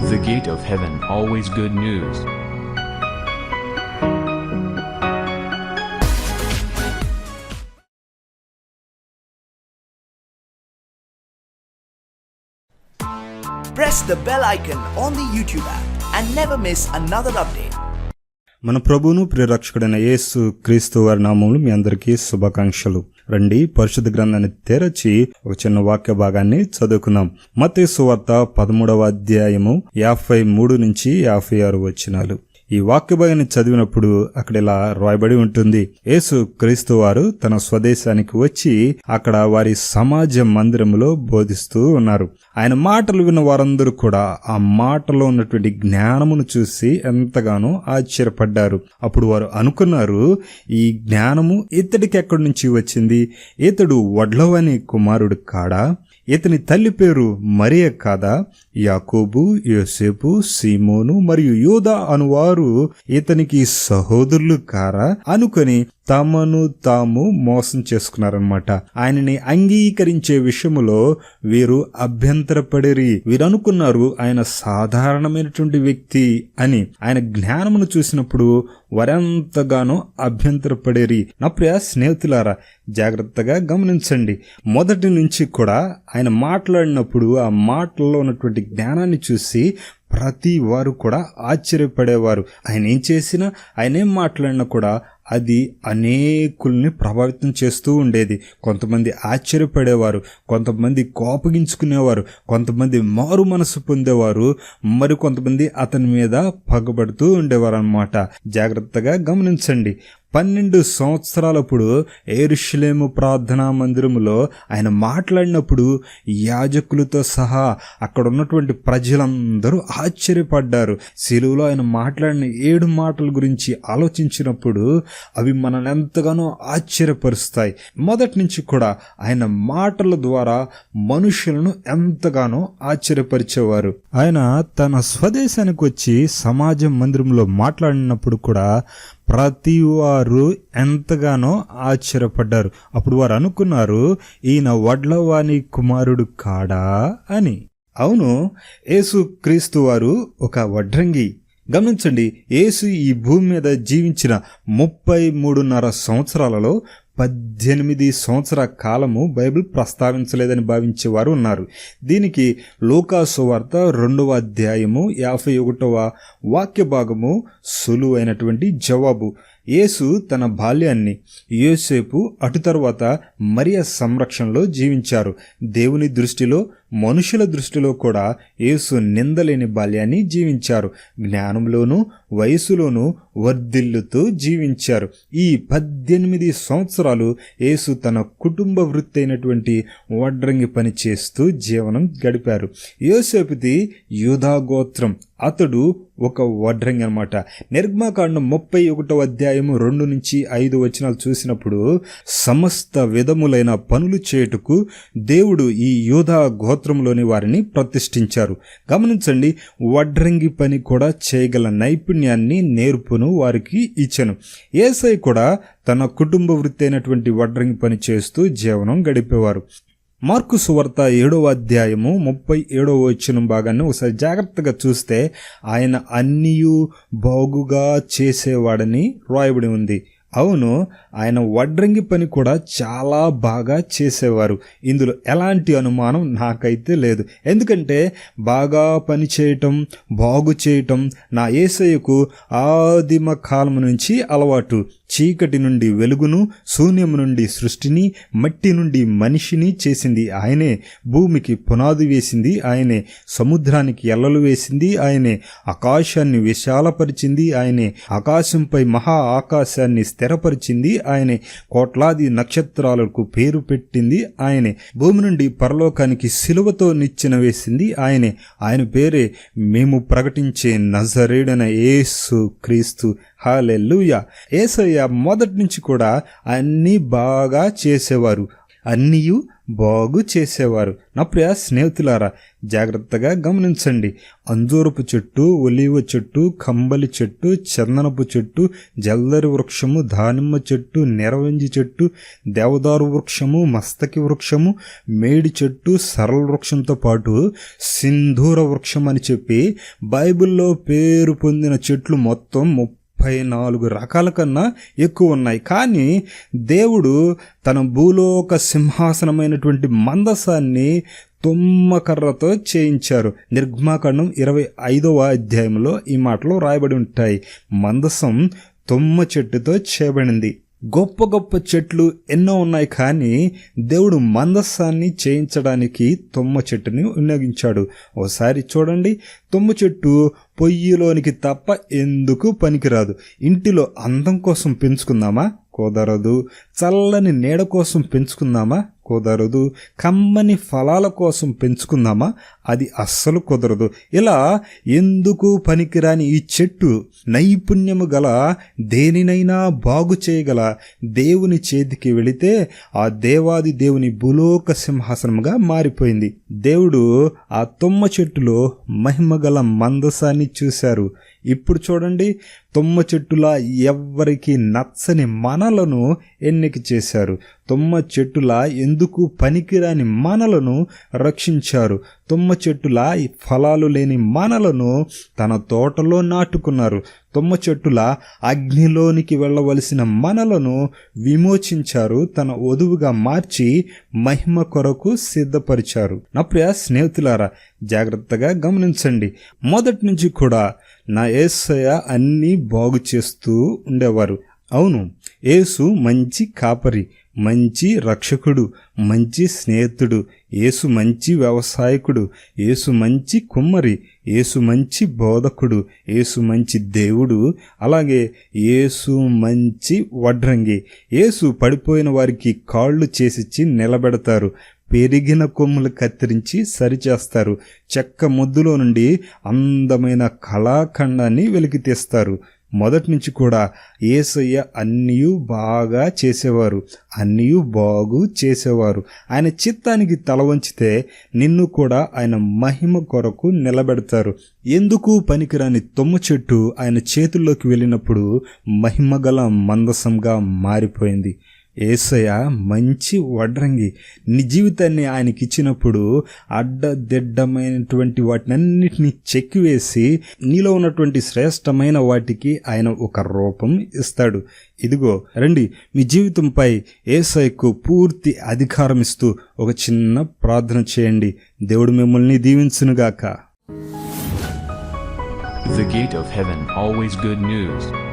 The Gate of Heaven, always good news. press the bell icon on the YouTube app and never miss another update. మన ప్రభువును ప్రియరక్షకుడైన యేసు క్రీస్తు వారి నామములు మీ అందరికీ శుభాకాంక్షలు రండి పరిశుద్ధ గ్రంథాన్ని తెరచి ఒక చిన్న వాక్య భాగాన్ని చదువుకుందాం. మతే సువార్త పదమూడవ అధ్యాయము యాభై మూడు నుంచి యాభై ఆరు వచ్చినాలు ఈ వాక్యభాగాన్ని చదివినప్పుడు అక్కడ ఇలా రాయబడి ఉంటుంది. యేసు క్రీస్తు వారు తన స్వదేశానికి వచ్చి అక్కడ వారి సమాజ మందిరంలో బోధిస్తూ ఉన్నారు. ఆయన మాటలు విన్న వారందరూ కూడా ఆ మాటలో ఉన్నటువంటి జ్ఞానమును చూసి ఎంతగానో ఆశ్చర్యపడ్డారు. అప్పుడు వారు అనుకున్నారు ఈ జ్ఞానము ఇతడికి ఎక్కడి నుంచి వచ్చింది? ఇతడు వడ్లవని కుమారుడు కాడా? ఇతని తల్లి పేరు మరియ కాదా? యాకోబు యోసేపు సీమోను మరియు యూదా అనువారు ఇతనికి సహోదరులు కారా? అనుకొని తమను తాము మోసం చేసుకున్నారనమాట ఆయనని అంగీకరించే విషయంలో వీరు అభ్యంతరపడిరి. వీరు అనుకున్నారు ఆయన సాధారణమైనటువంటి వ్యక్తి అని. ఆయన జ్ఞానమును చూసినప్పుడు వారెంతగానో అభ్యంతరపడేరి. నా ప్రియ స్నేహితులారా జాగ్రత్తగా గమనించండి. మొదటి నుంచి కూడా ఆయన మాట్లాడినప్పుడు ఆ మాటల్లో ఉన్నటువంటి జ్ఞానాన్ని చూసి ప్రతి వారు కూడా ఆశ్చర్యపడేవారు. ఆయన ఏం చేసినా ఆయన ఏం మాట్లాడినా కూడా అది అనేకుల్ని ప్రభావితం చేస్తూ ఉండేది. కొంతమంది ఆశ్చర్యపడేవారు కొంతమంది కోపగించుకునేవారు కొంతమంది మారు మనసు పొందేవారు మరి కొంతమంది అతని మీద పగబడుతూ ఉండేవారు అనమాట జాగ్రత్తగా గమనించండి. పన్నెండు సంవత్సరాలప్పుడు ఏరుషులేము ప్రార్థనా మందిరములో ఆయన మాట్లాడినప్పుడు యాజకులతో సహా అక్కడ ఉన్నటువంటి ప్రజలందరూ ఆశ్చర్యపడ్డారు. సెలువులో ఆయన మాట్లాడిన ఏడు మాటల గురించి ఆలోచించినప్పుడు అవి మనల్ని ఎంతగానో ఆశ్చర్యపరుస్తాయి. మొదటి నుంచి కూడా ఆయన మాటల ద్వారా మనుషులను ఎంతగానో ఆశ్చర్యపరిచేవారు. ఆయన తన స్వదేశానికి వచ్చి సమాజం మందిరంలో మాట్లాడినప్పుడు కూడా ప్రతి వారు ఎంతగానో ఆశ్చర్యపడ్డారు. అప్పుడు వారు అనుకున్నారు ఈయన వడ్లవాణి కుమారుడు కాడా? అని. అవును యేసు క్రీస్తు వారు ఒక వడ్రంగి. గమనించండి యేసు ఈ భూమి మీద జీవించిన ముప్పై మూడున్నర సంవత్సరాలలో పద్దెనిమిది సంవత్సర కాలము బైబిల్ ప్రస్తావించలేదని భావించేవారు ఉన్నారు. దీనికి లోకాసు వార్త రెండవ అధ్యాయము యాభై ఒకటవ వాక్య భాగము సులువైనటువంటి జవాబు. యేసు తన బాల్యాన్ని యోసేపు అటు తర్వాత మరియ సంరక్షణలో జీవించారు. దేవుని దృష్టిలో మనుషుల దృష్టిలో కూడా యేసు నిందలేని బాల్యాన్ని జీవించారు. జ్ఞానంలోనూ వయసులోనూ వర్ధిల్లుతూ జీవించారు. ఈ పద్దెనిమిది సంవత్సరాలు యేసు తన కుటుంబ వృత్తి అయినటువంటి వడ్రంగి పని చేస్తూ జీవనం గడిపారు. యోసేపుది యూధాగోత్రం అతడు ఒక వడ్రంగి అనమాట నిర్మాకాండం ముప్పై ఒకటో అధ్యాయము రెండు నుంచి ఐదు వచనాలు చూసినప్పుడు సమస్త విధములైన పనులు చేయుటకు దేవుడు ఈ యూధా గోత్ర గోత్రంలోని వారిని ప్రతిష్ఠించారు. గమనించండి వడ్రంగి పని కూడా చేయగల నైపుణ్యాన్ని నేర్పును వారికి ఇచ్చాను. ఏసై కూడా తన కుటుంబ వృత్తి అయినటువంటి వడ్రంగి పని చేస్తూ జీవనం గడిపేవారు. మార్కు సువార్త ఏడవ అధ్యాయము ముప్పై ఏడవ వచ్చిన భాగాన్ని ఒకసారి జాగ్రత్తగా చూస్తే ఆయన అన్నీ బాగుగా చేసేవాడని రాయబడి ఉంది. అవును ఆయన వడ్రంగి పని కూడా చాలా బాగా చేసేవారు. ఇందులో ఎలాంటి అనుమానం నాకైతే లేదు. ఎందుకంటే బాగా పని చేయటం బాగు చేయటం నా ఏసయ్యకు ఆదిమ కాలం నుంచి అలవాటు. చీకటి నుండి వెలుగును శూన్యం నుండి సృష్టిని మట్టి నుండి మనిషిని చేసింది ఆయనే. భూమికి పునాది వేసింది ఆయనే. సముద్రానికి ఎల్లలు వేసింది ఆయనే. ఆకాశాన్ని విశాలపరిచింది ఆయనే. ఆకాశంపై మహా ఆకాశాన్ని స్థిరపరిచింది ఆయనే. కోట్లాది నక్షత్రాలకు పేరు పెట్టింది ఆయనే. భూమి నుండి పరలోకానికి సిలువతో నిచ్చిన వేసింది ఆయనే. ఆయన పేరే మేము ప్రకటించే నజరేడన యేసు క్రీస్తు హాలెల్లుయ. ఏసయ్య మొదటి నుంచి కూడా అన్నీ బాగా చేసేవారు. అన్నీయు బాగు చేసేవారు. నా ప్రియ స్నేహితులారా జాగ్రత్తగా గమనించండి. అంజూరపు చెట్టు ఒలివ చెట్టు కంబలి చెట్టు చందనపు చెట్టు జల్దరి వృక్షము దానిమ్మ చెట్టు నెరవంజి చెట్టు దేవదారు వృక్షము మస్తకి వృక్షము మేడి చెట్టు సరళ వృక్షంతో పాటు సింధూర వృక్షం అని చెప్పి బైబిల్లో పేరు పొందిన చెట్లు మొత్తం ముప్పై నాలుగు రకాల కన్నా ఎక్కువ ఉన్నాయి. కానీ దేవుడు తన భూలోక సింహాసనమైనటువంటి మందసాన్ని తుమ్మకర్రతో చేయించారు. నిర్గమాకాండం ఇరవై ఐదవ అధ్యాయంలో ఈ మాటలు రాయబడి ఉంటాయి. మందసం తుమ్మ చెట్టుతో చేయబడింది. గొప్ప గొప్ప చెట్లు ఎన్నో ఉన్నాయి కానీ దేవుడు మందస్సాన్ని చేయించడానికి తుమ్మ చెట్టుని వినియోగించాడు. ఓసారి చూడండి తుమ్మ చెట్టు పొయ్యిలోనికి తప్ప ఎందుకు పనికిరాదు? ఇంటిలో అందం కోసం పెంచుకుందామా? కుదరదు. చల్లని నీడ కోసం పెంచుకుందామా కుదరదు. కమ్మని ఫలాల కోసం పెంచుకుందామా అది అస్సలు కుదరదు. ఇలా ఎందుకు పనికిరాని ఈ చెట్టు నైపుణ్యము గల దేనినైనా బాగు చేయగల దేవుని చేతికి వెళితే ఆ దేవాది దేవుని భూలోక సింహాసనముగా మారిపోయింది. దేవుడు ఆ తుమ్మ చెట్టులో మహిమగల మందసాన్ని చూశారు. ఇప్పుడు చూడండి తుమ్మ చెట్టులా ఎవ్వరికి నచ్చని మనలను ఎన్ని ఎన్నిక చేశారు. తుమ్మ చెట్టులా ఎందుకు పనికిరాని మనలను రక్షించారు? తుమ్మ చెట్టులా ఈ ఫలాలు లేని మానలను తన తోటలో నాటుకున్నారు. తుమ్మ చెట్టులా అగ్నిలోనికి వెళ్ళవలసిన మనలను విమోచించారు. తన వధువుగా మార్చి మహిమ కొరకు సిద్ధపరిచారు. నా ప్రియ స్నేహితులారా జాగ్రత్తగా గమనించండి. మొదటి నుంచి కూడా నా ఏసయ అన్నీ బాగు చేస్తూ ఉండేవారు. అవును యేసు మంచి కాపరి మంచి రక్షకుడు మంచి స్నేహితుడు యేసు మంచి వ్యవసాయకుడు యేసు మంచి కుమ్మరి యేసు మంచి బోధకుడు యేసు మంచి దేవుడు అలాగే యేసు మంచి వడ్రంగి. యేసు పడిపోయిన వారికి కాళ్ళు చేసిచ్చి నిలబెడతారు పెరిగిన కొమ్ములు కత్తిరించి సరిచేస్తారు చెక్క ముద్దులో నుండి అందమైన కళాఖండాన్ని వెలికితీస్తారు. మొదటి నుంచి కూడా ఏసయ్య అన్నీ బాగా చేసేవారు అన్నీ బాగు చేసేవారు. ఆయన చిత్తానికి తల వంచితే నిన్ను కూడా ఆయన మహిమ కొరకు నిలబెడతారు. ఎందుకు పనికిరాని తొమ్మ చెట్టు ఆయన చేతుల్లోకి వెళ్ళినప్పుడు మహిమగల మందసంగా మారిపోయింది. ఏసయ మంచి వడ్రంగి. నీ జీవితాన్ని ఆయనకి ఇచ్చినప్పుడు అడ్డదిడ్డమైనటువంటి వాటినన్నిటిని చెక్కివేసి నీలో ఉన్నటువంటి శ్రేష్టమైన వాటికి ఆయన ఒక రూపం ఇస్తాడు. ఇదిగో రండి మీ జీవితంపై ఏసైకు పూర్తి అధికారం ఇస్తూ ఒక చిన్న ప్రార్థన చేయండి. దేవుడు మిమ్మల్ని దీవించునుగాక. The Gate of Heaven Always Good News.